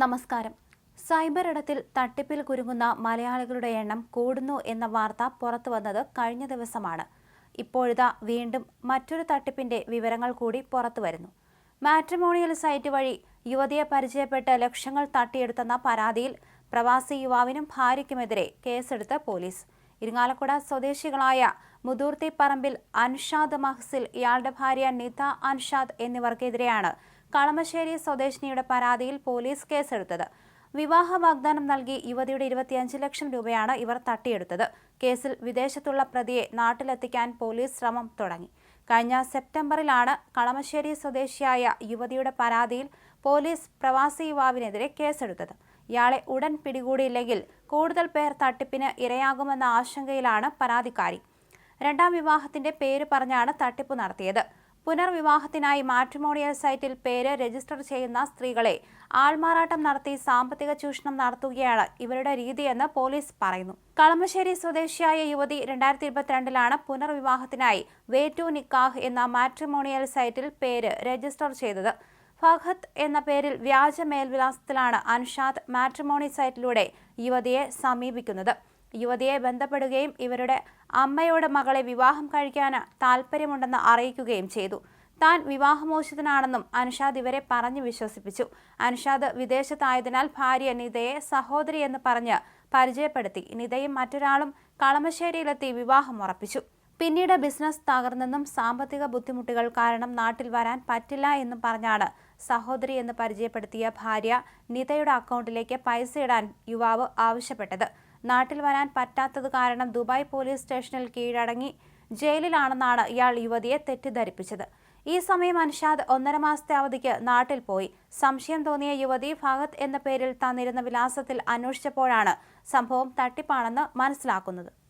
നമസ്കാരം. സൈബർ ഇടത്തിൽ തട്ടിപ്പിൽ കുരുങ്ങുന്ന മലയാളികളുടെ എണ്ണം കൂടുന്നു എന്ന വാർത്ത പുറത്തു വന്നത് കഴിഞ്ഞ ദിവസമാണ്. ഇപ്പോഴിതാ വീണ്ടും മറ്റൊരു തട്ടിപ്പിന്റെ വിവരങ്ങൾ കൂടി പുറത്തു വരുന്നു. മാട്രിമോണിയൽ സൈറ്റ് വഴി യുവതിയെ പരിചയപ്പെട്ട് ലക്ഷങ്ങൾ തട്ടിയെടുത്തെന്ന പരാതിയിൽ പ്രവാസി യുവാവിനും ഭാര്യയ്ക്കുമെതിരെ കേസെടുത്ത് പോലീസ്. ഇരിങ്ങാലക്കുട സ്വദേശികളായ മുതൂർത്തി പറമ്പിൽ അൻഷാദ് മഹ്സിൽ ഇയാളുടെ ഭാര്യ നിത അൻഷാദ് എന്നിവർക്കെതിരെയാണ് കളമശ്ശേരി സ്വദേശിനിയുടെ പരാതിയിൽ പോലീസ് കേസെടുത്തത്. വിവാഹ വാഗ്ദാനം നൽകി യുവതിയുടെ ഇരുപത്തിയഞ്ച് ലക്ഷം രൂപയാണ് ഇവർ തട്ടിയെടുത്തത്. കേസിൽ വിദേശത്തുള്ള പ്രതിയെ നാട്ടിലെത്തിക്കാൻ പോലീസ് ശ്രമം തുടങ്ങി. കഴിഞ്ഞ സെപ്റ്റംബറിലാണ് കളമശ്ശേരി സ്വദേശിയായ യുവതിയുടെ പരാതിയിൽ പോലീസ് പ്രവാസി യുവാവിനെതിരെ കേസെടുത്തത്. ഇയാളെ ഉടൻ പിടികൂടിയില്ലെങ്കിൽ കൂടുതൽ പേർ തട്ടിപ്പിന് ഇരയാകുമെന്ന ആശങ്കയിലാണ് പരാതിക്കാരി. രണ്ടാം വിവാഹത്തിന്റെ പേര് പറഞ്ഞാണ് തട്ടിപ്പ് നടത്തിയത്. പുനർവിവാഹത്തിനായി മാട്രിമോണിയൽ സൈറ്റിൽ പേര് രജിസ്റ്റർ ചെയ്യുന്ന സ്ത്രീകളെ ആൾമാറാട്ടം നടത്തി സാമ്പത്തിക ചൂഷണം നടത്തുകയാണ് ഇവരുടെ രീതിയെന്ന് പോലീസ് പറയുന്നു. കളമശ്ശേരി സ്വദേശിയായ യുവതി രണ്ടായിരത്തി ഇരുപത്തിരണ്ടിലാണ് പുനർവിവാഹത്തിനായി വേ ടു നിക്കാഹ് എന്ന മാട്രിമോണിയൽ സൈറ്റിൽ പേര് രജിസ്റ്റർ ചെയ്തത്. ഫഹത്ത് എന്ന പേരിൽ വ്യാജ മേൽവിലാസത്തിലാണ് അൻഷാദ് മാട്രിമോണി സൈറ്റിലൂടെ യുവതിയെ സമീപിക്കുന്നത്. യുവതിയെ ബന്ധപ്പെടുകയും ഇവരുടെ അമ്മയോട് മകളെ വിവാഹം കഴിക്കാൻ താല്പര്യമുണ്ടെന്ന് അറിയിക്കുകയും ചെയ്തു. താൻ വിവാഹമോചിതനാണെന്നും അൻഷാദ് ഇവരെ പറഞ്ഞു വിശ്വസിപ്പിച്ചു. അൻഷാദ് വിദേശത്തായതിനാൽ ഭാര്യ നിതയെ സഹോദരി എന്ന് പറഞ്ഞ് പരിചയപ്പെടുത്തി. നിതയും മറ്റൊരാളും കളമശ്ശേരിയിലെത്തി വിവാഹം ഉറപ്പിച്ചു. പിന്നീട് ബിസിനസ് തകർന്നെന്നും സാമ്പത്തിക ബുദ്ധിമുട്ടുകൾ കാരണം നാട്ടിൽ വരാൻ പറ്റില്ല എന്നും പറഞ്ഞാണ് സഹോദരി എന്ന് പരിചയപ്പെടുത്തിയ ഭാര്യ നിതയുടെ അക്കൗണ്ടിലേക്ക് പൈസ ഇടാൻ യുവാവ് ആവശ്യപ്പെട്ടത്. നാട്ടിൽ വരാൻ പറ്റാത്തത് കാരണം ദുബായ് പോലീസ് സ്റ്റേഷനിൽ കീഴടങ്ങി ജയിലിലാണെന്നാണ് ഇയാൾ യുവതിയെ തെറ്റിദ്ധരിപ്പിച്ചത്. ഈ സമയം അൻഷാദ് ഒന്നര മാസത്തെ അവധിക്ക് നാട്ടിൽ പോയി. സംശയം തോന്നിയ യുവതി ഭഗത് എന്ന പേരിൽ തന്നിരുന്ന വിലാസത്തിൽ അന്വേഷിച്ചപ്പോഴാണ് സംഭവം തട്ടിപ്പാണെന്ന് മനസ്സിലാക്കുന്നത്.